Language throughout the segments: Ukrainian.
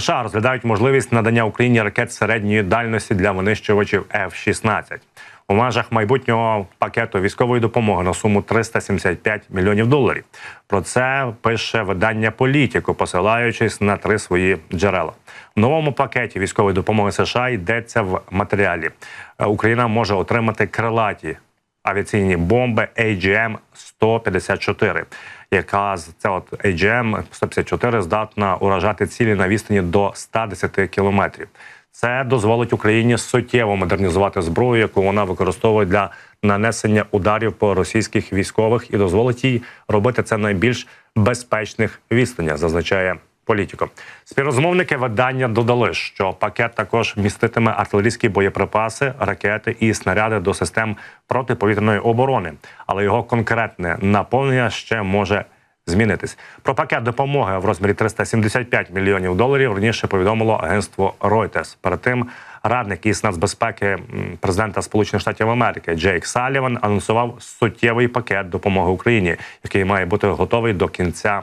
США розглядають можливість надання Україні ракет середньої дальності для винищувачів F-16. у межах майбутнього пакету військової допомоги на суму 375 мільйонів доларів. Про це пише видання Політіко, посилаючись на три свої джерела. В новому пакеті військової допомоги США йдеться в матеріалі. Е, Україна може отримати крилаті авіаційні бомби AGM-154, яка з це от AGM-154 здатна уражати цілі на відстані до 110 кілометрів. Це дозволить Україні суттєво модернізувати зброю, яку вона використовує для нанесення ударів по російських військових, і дозволить їй робити це на найбільш безпечних відстанях, зазначає політико. Співрозмовники видання додали, що пакет також міститиме артилерійські боєприпаси, ракети і снаряди до систем протиповітряної оборони, але його конкретне наповнення ще може змінитись. Про пакет допомоги в розмірі 375 мільйонів доларів раніше повідомило агентство Reuters. Перед тим радник із нацбезпеки президента Сполучених Штатів Америки Джейк Саліван анонсував суттєвий пакет допомоги Україні, який має бути готовий до кінця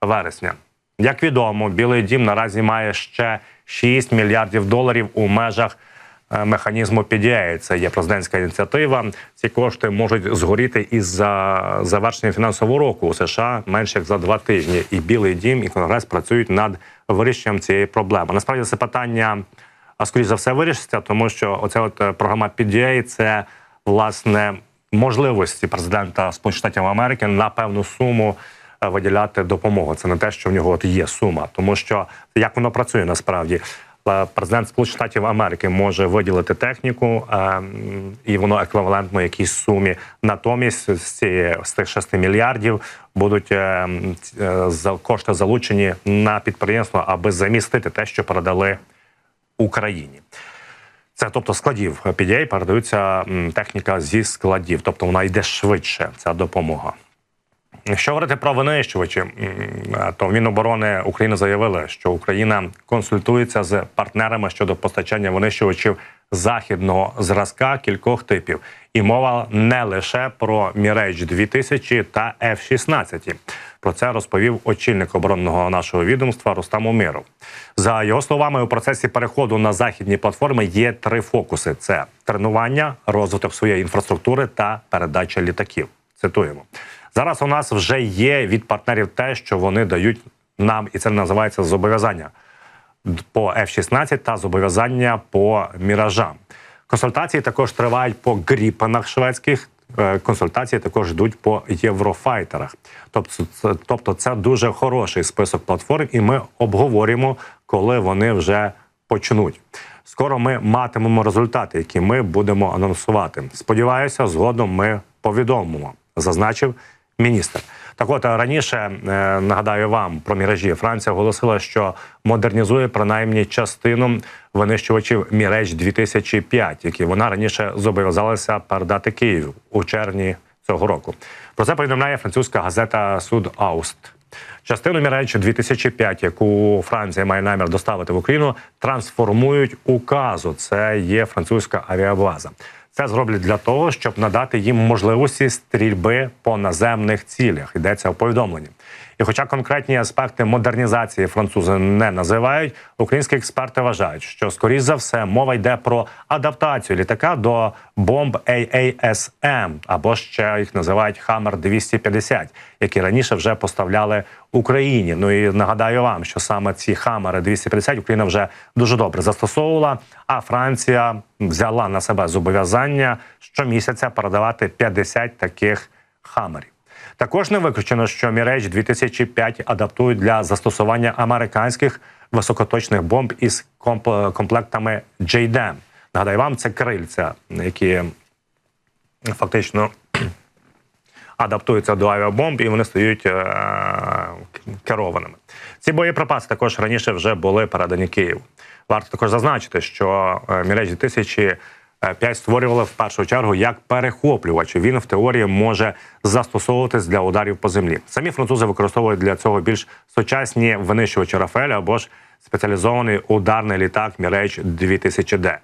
вересня. Як відомо, Білий Дім наразі має ще 6 мільярдів доларів у межах е, механізму PDA. Це є президентська ініціатива. Ці кошти можуть згоріти із за завершення фінансового року у США менше як за два тижні. І Білий Дім і Конгрес працюють над вирішенням цієї проблеми. Насправді це питання, а скоріш за все, вирішиться, тому що оця от е, програма PDA – це власне можливості президента Сполучених Штатів Америки на певну суму виділяти допомогу. Це не те, що в нього от є сума, тому що як воно працює насправді. Е, Президент Сполучених Штатів Америки може виділити техніку, е, і воно еквівалентно якійсь сумі. Натомість з цієї з тих 6 мільярдів будуть е, е, кошти залучені на підприємство, аби замістити те, що передали Україні. Це тобто складів PDA передаються техніка зі складів, тобто вона йде швидше. Ця допомога. Якщо говорити про винищувачі, то Міноборони України заявили, що Україна консультується з партнерами щодо постачання винищувачів західного зразка кількох типів, і мова не лише про Міреч 2000 та F-16. Про це розповів очільник оборонного нашого відомства Рустам Умиров. За його словами, у процесі переходу на західні платформи є три фокуси: це тренування, розвиток своєї інфраструктури та передача літаків. Цитуємо. Зараз у нас вже є від партнерів те, що вони дають нам, і це називається зобов'язання по F-16 та зобов'язання по міражам. Консультації також тривають по гріпанах шведських. е, Консультації також йдуть по єврофайтерах. Тобто, це, тобто, це дуже хороший список платформ, і ми обговорюємо, коли вони вже почнуть. Скоро ми матимемо результати, які ми будемо анонсувати. Сподіваюся, згодом ми повідомимо, зазначив міністр. Так от раніше е, нагадаю вам про міражі. Франція оголосила, що модернізує принаймні частину винищувачів Міреч 2005, які вона раніше зобов'язалася передати Києву у червні цього року. Про це повідомляє французька газета Суд Ауст. Частину Міреч 2005, яку Франція має намір доставити в Україну, трансформують у казу. Це є французька авіабаза. Це зроблять для того, щоб надати їм можливості стрільби по наземних цілях. Йдеться у повідомленні. І, хоча конкретні аспекти модернізації французи не називають, українські експерти вважають, що скоріш за все мова йде про адаптацію літака до бомб AASM, або ще їх називають Хаммер 250 які раніше вже поставляли Україні. Ну і нагадаю вам, що саме ці Хаммери 250 Україна вже дуже добре застосовувала. А Франція взяла на себе зобов'язання щомісяця передавати 50 таких хамерів. Також не виключено, що Міреч 2005 адаптують для застосування американських високоточних бомб із комп- комплектами JDAM. Нагадаю вам, це крильця, які фактично адаптуються до авіабомб і вони стають е- керованими. Ці боєприпаси також раніше вже були передані Києву. Варто також зазначити, що е, Міреч 2000 5 створювали в першу чергу як перехоплювач. Він в теорії може застосовуватись для ударів по землі. Самі французи використовують для цього більш сучасні винищувачі Рафеля або ж спеціалізований ударний літак Міреч 2000 д